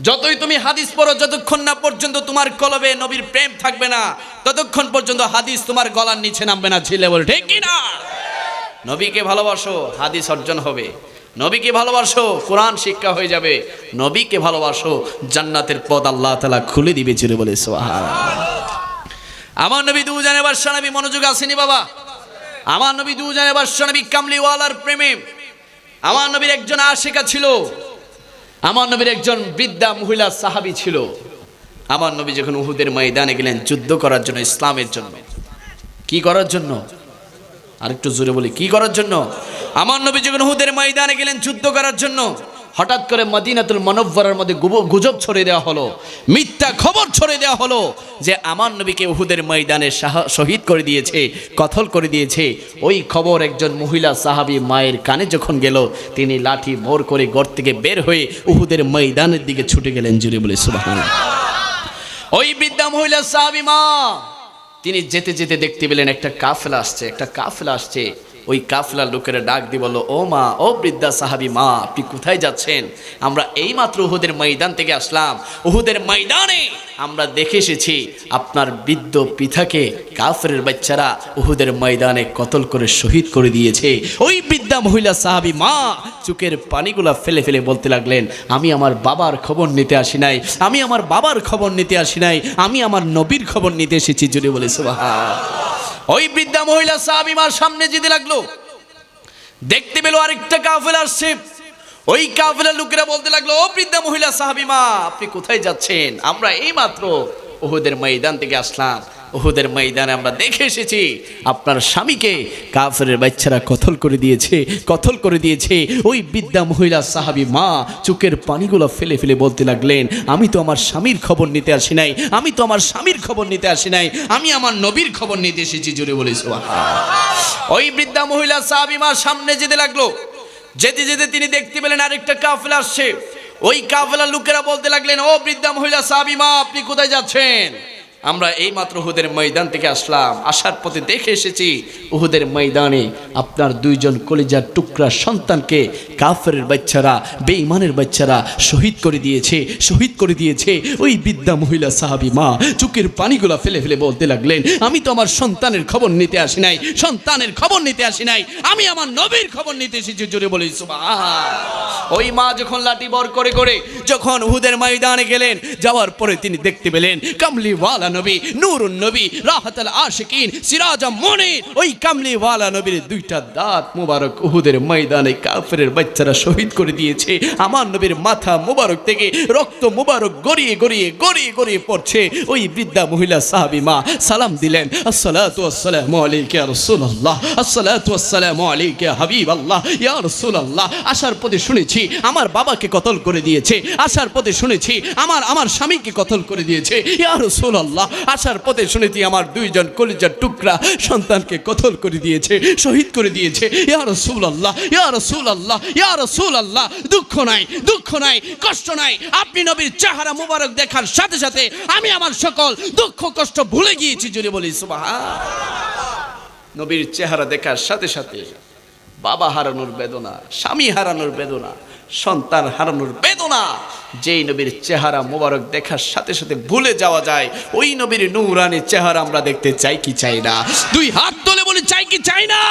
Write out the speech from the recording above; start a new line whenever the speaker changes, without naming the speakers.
যতই তুমি হাদিস পড়ো, যতক্ষণ না পর্যন্ত তোমার কলবে নবীর প্রেম থাকবে না, ততক্ষণ পর্যন্ত হাদিস তোমার গলার নিচে নামবে না ছিলে বল, ঠিক কি না নবীকে ভালোবাসো, হাদিস অর্জন হবে। নবীকে ভালোবাসো, কোরআন শিক্ষা হয়ে যাবে। নবীকে ভালোবাসো, জান্নাতের পদ আল্লাহ তালা খুলে দিবে চিরে বলে আমার নবী দু জানে বাদশা নবী মনোযোগ আসেনি বাবা। আমার নবী দু জানে বাদশা নবী কামলিওয়ালার প্রেমে। আমার নবীর একজন আশেকা ছিল। আমার নবীর একজন বৃদ্ধা মহিলা সাহাবি ছিল। আমার নবী যখন উহুদের ময়দানে গেলেন যুদ্ধ করার জন্য ইসলামের জন্য। কি করার জন্য? আরেকটু জোরে বলি, কি করার জন্য? আমার নবী যখন উহুদের ময়দানে গেলেন যুদ্ধ করার জন্য হঠাৎ করে মদিনাতুল মনব্বরের মধ্যে গুজব ছড়িয়ে দেওয়া হলো, মিথ্যা খবর ছড়িয়ে দেওয়া হলো যে আমার নবীকে উহুদের ময়দানে শহীদ করে দিয়েছে কথল করে দিয়েছে। ওই খবর একজন মহিলা সাহাবি মায়ের কানে যখন গেল, তিনি লাঠি ভোর করে ঘর থেকে বের হয়ে উহুদের ময়দানের দিকে ছুটে গেলেন জুড়ে বলে সুবাহান ওই বৃদ্ধা মহিলা সাহাবি মা, তিনি যেতে যেতে দেখতে পেলেন একটা কাফেলা আসছে, একটা কাফেলা আসছে। ওই কাফলা লোকেরা ডাক দিয়ে বলল, ও মা, ও বৃদ্ধা সাহাবী মা, আপনি কোথায় যাচ্ছেন? আমরা এইমাত্র উহুদের ময়দান থেকে আসলাম। উহুদের ময়দানে আমরা দেখে এসেছি আপনার বৃদ্ধ পিতাকে কাফেরের বাচ্চারা উহুদের ময়দানে কতল করে শহীদ করে দিয়েছে। ওই বৃদ্ধা মহিলা সাহাবী মা চুকের পানিগুলা ফেলে ফেলে বলতে লাগলেন, আমি আমার বাবার খবর নিতে আসি নাই। আমি আমার বাবার খবর নিতে আসি নাই। আমি আমার নবীর খবর নিতে এসেছি। জুড়ে বলে, সুবহান ওই বৃদ্ধা মহিলা সাহাবিমার সামনে যেতে লাগল। দেখতে পেল আরেকটা কাফেলা আসছে। ওই কাফেলার লোকেরা বলতে লাগল, ও বৃদ্ধা মহিলা সাহাবিমা আপনি কোথায় যাচ্ছেন? আমরা এই মাত্র ওহুদের ময়দান থেকে আসলাম। ওহুদের ময়দানে আমরা দেখে এসেছি, আপনার স্বামীকে কাফের বাচ্চারা কথল করে দিয়েছে কথল করে দিয়েছে। ওই বিদ্যা মহিলা সাহাবি মা চোখের পানিগুলো ফেলে ফেলে বলতে লাগলেন, আমি তো আমার স্বামীর খবর নিতে আসি নাই, আমি তো আমার স্বামীর খবর নিতে আসি নাই, আমি আমার নবীর খবর নিতে এসেছি জুড়ে বলেছি ওই বৃদ্ধা মহিলা সাহাবি মা সামনে যেতে লাগল। যেতে যেতে তিনি দেখতে পেলেন আরেকটা কাফেলা আসছে। ওই কাফেলার লোকেরা বলতে লাগলেন, ও বৃদ্ধা মহিলা সাহাবি মা, আপনি কোথায় যাচ্ছেন? আমরা এই মাত্র উহুদের ময়দান থেকে আসলাম। আসার পথে দেখে এসেছি উহুদের ময়দানে আপনার দুইজন কলিজার টুকরা সন্তানকে কাফের বাচ্চারা, বেঈমানের বাচ্চারা শহীদ করে দিয়েছে, শহীদ করে দিয়েছে। ওই বিদ্যা মহিলা সাহাবি মা চুকের পানিগুলা ফেলে ফেলে বলতে লাগলেন, আমি তো আমার সন্তানের খবর নিতে আসি নাই, সন্তানের খবর নিতে আসি নাই, আমি আমার নবীর খবর নিতে এসেছি। জোরে বলি সুবহান। ওই মা যখন লাঠি বর করে করে যখন উহুদের ময়দানে গেলেন, যাওয়ার পরে তিনি দেখতে পেলেন কামলিওয়ালা নবী, নুরুন নবী, রাহাতাল আশিকিন, সিরাজা মনির। ওই কামলিওয়ালা নবীর দুইটা দাঁত মুবারক উহুদের ময়দানে কাফেরের বাচ্চারা শহীদ করে দিয়েছে। আমার নবীর মাথা মুবারক থেকে রক্ত মুবারক গড়িয়ে গড়িয়ে গড়িয়ে গড়িয়ে পড়ছে। ওই বৃদ্ধা মহিলা সাহাবী মা সালাম দিলেন, আসসালাতু আসসালামু আলাইকা রাসূলুল্লাহ, আসসালাতু আসসালামু আলাইকা হাবিবাল্লাহ, ইয়া রাসূলুল্লাহ। আসার পথে শুনেছি আমার বাবাকে কতল করে দিয়েছে আসার পথে শুনেছি, আমার আমার স্বামীকে কতল করে দিয়েছে। ইয়া রাসূলুল্লাহ আসার পথে শুনেছি আমার দুইজন কলিজার টুকরা সন্তানকে কতল করে দিয়েছে, শহীদ করে দিয়েছে। ইয়া রাসূলুল্লাহ ইয়া রাসূলুল্লাহ ইয়া রাসূলুল্লাহ, দুঃখ নাই দুঃখ নাই, কষ্ট নাই। আপনি নবীর চেহারা মুবারক দেখার সাথে সাথে আমি আমার সকল দুঃখ, কষ্ট ভুলে গিয়েছি যদি বলি, সুবহান। নবীর চেহারা দেখার সাথে সাথে বাবা হারানোর বেদনা, স্বামী হারানোর বেদনা, সন্তান হারানোর বেদনা। যেই নবীর চেহারা মোবারক দেখার সাথে সাথে ভুলে যাওয়া যায়, ওই নবীর নুরানি চেহারা আমরা দেখতে চাই কি চাই না। দুই হাত তোলে বলে, চাই কি চাই না?